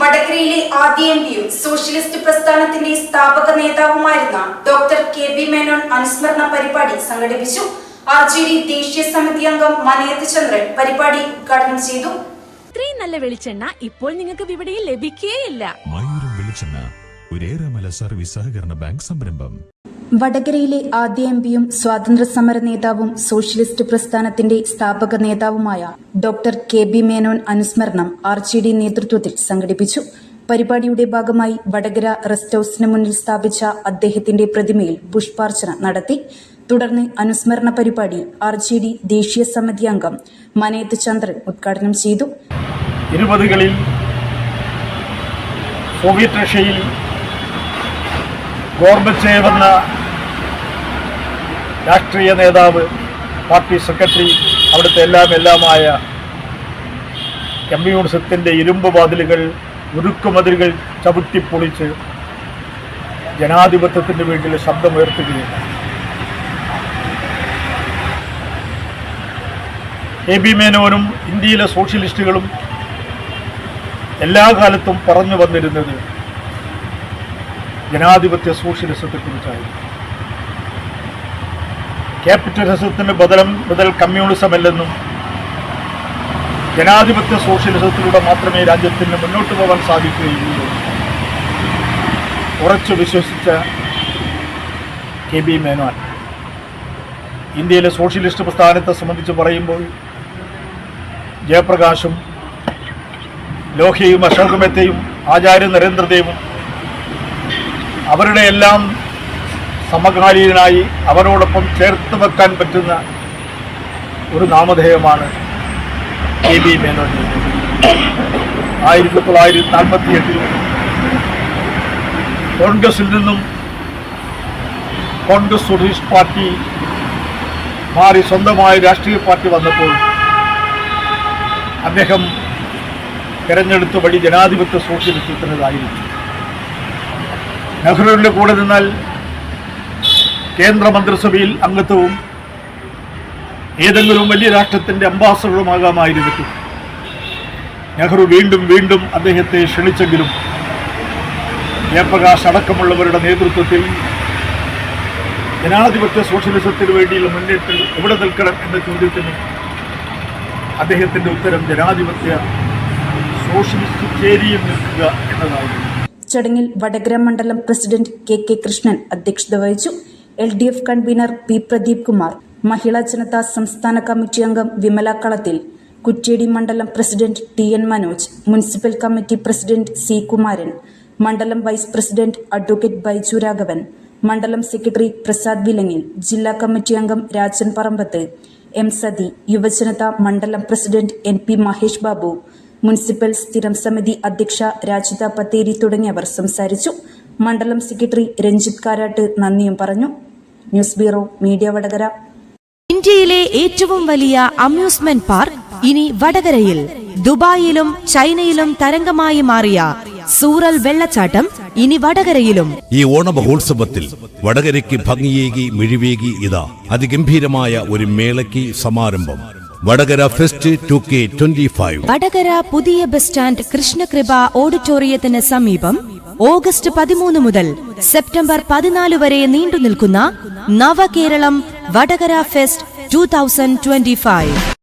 വടകരയിലെ ആദ്യ എം പിയും സോഷ്യലിസ്റ്റ് പ്രസ്ഥാനത്തിന്റെ സ്ഥാപക നേതാവുമായിരുന്ന ഡോക്ടർ കെ ബി മേനോൻ അനുസ്മരണ പരിപാടി സംഘടിപ്പിച്ചു. ആർജിഡി ദേശീയ സമിതി അംഗം മനയത്ത് ചന്ദ്രൻ പരിപാടി ഉദ്ഘാടനം ചെയ്തു. ഇത്രയും നല്ല വെളിച്ചെണ്ണ ഇപ്പോൾ നിങ്ങൾക്ക് വിപണിയിൽ ലഭിക്കുകയില്ല മയൂരം വെളിച്ചെണ്ണ ഒരേറെമല സർവീസ് സഹകരണ ബാങ്ക് സംരംഭം. വടകരയിലെ ആദ്യ എം പിയും സ്വാതന്ത്ര്യ സമര നേതാവും സോഷ്യലിസ്റ്റ് പ്രസ്ഥാനത്തിന്റെ സ്ഥാപക നേതാവുമായ ഡോക്ടർ കെ ബി മേനോൻ അനുസ്മരണം ആർ ജി ഡി നേതൃത്വത്തിൽ സംഘടിപ്പിച്ചു. പരിപാടിയുടെ ഭാഗമായി വടകര റെസ്റ്റ് ഹൌസിന് മുന്നിൽ സ്ഥാപിച്ച അദ്ദേഹത്തിന്റെ പ്രതിമയിൽ പുഷ്പാർച്ചന നടത്തി. തുടർന്ന് അനുസ്മരണ പരിപാടി ആർ ജി ഡി ദേശീയ സമിതി അംഗം മനയത്ത് ചന്ദ്രൻ ഉദ്ഘാടനം ചെയ്തു. ഇരുപതുകളിൽ സോവിയറ്റ് റഷ്യയിൽ ഗോർബച്ചേവ് എന്ന രാഷ്ട്രീയ നേതാവ് പാർട്ടി സെക്രട്ടറി അവിടുത്തെ എല്ലാം എല്ലാമായ കമ്മ്യൂണിസത്തിന്റെ ഇരുമ്പ് വാതിലുകൾ ഉരുക്കുമതിലുകൾ ചവിട്ടിപ്പൊളിച്ച് ജനാധിപത്യത്തിന്റെ വീട്ടിൽ ശബ്ദമുയർത്തുകയാണ് എ ബി മേനോനും ഇന്ത്യയിലെ സോഷ്യലിസ്റ്റുകളും എല്ലാ കാലത്തും പറഞ്ഞു വന്നിരുന്നത് ജനാധിപത്യ സോഷ്യലിസത്തെക്കുറിച്ചായിരുന്നു. ക്യാപിറ്റലിസത്തിന് ബദലം ബദൽ കമ്മ്യൂണിസമല്ലെന്നും ജനാധിപത്യ സോഷ്യലിസത്തിലൂടെ മാത്രമേ രാജ്യത്തിന് മുന്നോട്ട് പോകാൻ സാധിക്കുകയുള്ളൂ. ഉറച്ചു വിശ്വസിച്ച കെ ബി മേനോൻ. ഇന്ത്യയിലെ സോഷ്യലിസ്റ്റ് പ്രസ്ഥാനത്തെ സംബന്ധിച്ച് പറയുമ്പോൾ ജയപ്രകാശും ലോഹ്യയും അശോകമേത്തയും ആചാര്യ നരേന്ദ്രദേവും അവരുടെ എല്ലാം സമകാലീനായി അവരോടൊപ്പം ചേർത്ത് വെക്കാൻ പറ്റുന്ന ഒരു നാമധേയമാണ് കെ ബി മേനോൻ. ആയിരത്തി തൊള്ളായിരത്തി നാൽപ്പത്തി എട്ടിൽ കോൺഗ്രസിൽ നിന്നും കോൺഗ്രസ് സോഷ്യലിസ്റ്റ് പാർട്ടി മാറി സ്വന്തമായ രാഷ്ട്രീയ പാർട്ടി വന്നപ്പോൾ അദ്ദേഹം തെരഞ്ഞെടുത്ത വഴി ജനാധിപത്യ സോഷ്യലിസത്തിന്റെതായിരുന്നു നെഹ്റുവിന്റെ കൂടെ നിന്നാൽ കേന്ദ്ര മന്ത്രിസഭയിൽ അംഗത്വവും ഏതെങ്കിലും വലിയ രാഷ്ട്രത്തിന്റെ അംബാസഡറുമാകാമായിരുന്നു നെഹ്റു വീണ്ടും വീണ്ടും അദ്ദേഹത്തെ ക്ഷണിച്ചെങ്കിലും ജയപ്രകാശ് അടക്കമുള്ളവരുടെ നേതൃത്വത്തിൽ ജനാധിപത്യ സോഷ്യലിസത്തിന് വേണ്ടിയുള്ള മുന്നേറ്റം എവിടെ നിൽക്കണം എന്ന ചോദ്യത്തിന് അദ്ദേഹത്തിന്റെ ഉത്തരം ജനാധിപത്യ സോഷ്യലിസ്റ്റ് ചേരിയിൽ നിൽക്കുക എന്നതായിരുന്നു. ചടങ്ങിൽ വടകര മണ്ഡലം പ്രസിഡന്റ് കെ കെ കൃഷ്ണൻ അധ്യക്ഷത വഹിച്ചു. L D F convener P Pradeep Kumar Mahila Janata സംസ്ഥാന കമ്മിറ്റി അംഗം വിമല കളത്തിൽ കുറ്റ്യേടി മണ്ഡലം president T N Manoj municipal committee president C Kumaran മണ്ഡലം vice president advocate Baiju Raghavan മണ്ഡലം സെക്രട്ടറി പ്രസാദ് വിലങ്ങിൽ ജില്ലാ കമ്മിറ്റി അംഗം രാജൻ പറമ്പത്ത് എം സതി യുവജനത മണ്ഡലം president N P Mahesh Babu municipal സ്ഥിരം സമിതി അധ്യക്ഷ രാജിത പത്തേരി തുടങ്ങിയവർ സംസാരിച്ചു. മണ്ഡലം സെക്രട്ടറി രഞ്ജിത് കാരാട്ട് നന്ദിയും പറഞ്ഞു. News bureau media Vadakara. ഇന്ത്യയിലെ ഏറ്റവും വലിയ അമ്യൂസ്മെന്റ് പാർക്ക് ഇനി വടകരയിൽ. ദുബായിലും ചൈനയിലും തരംഗമായി മാറിയ സൂറൽ വെള്ളച്ചാട്ടം ഇനി വടകരയിലും. ഈ ഓണമഹോത്സവത്തിൽ വടകരയ്ക്ക് ഭംഗിയേകി മിഴിവേകി ഇതാ അതിഗംഭീരമായ ഒരു മേളയ്ക്ക് സമാരംഭം. Vadakara fest two K twenty five. Vadakara പുതിയ ബസ് സ്റ്റാൻഡ് കൃഷ്ണകൃപ ഓഡിറ്റോറിയത്തിന് സമീപം ഓഗസ്റ്റ് പതിമൂന്ന് മുതൽ സെപ്റ്റംബർ പതിനാല് വരെ നീണ്ടു നിൽക്കുന്ന Navakeralam Vadakara fest two thousand twenty five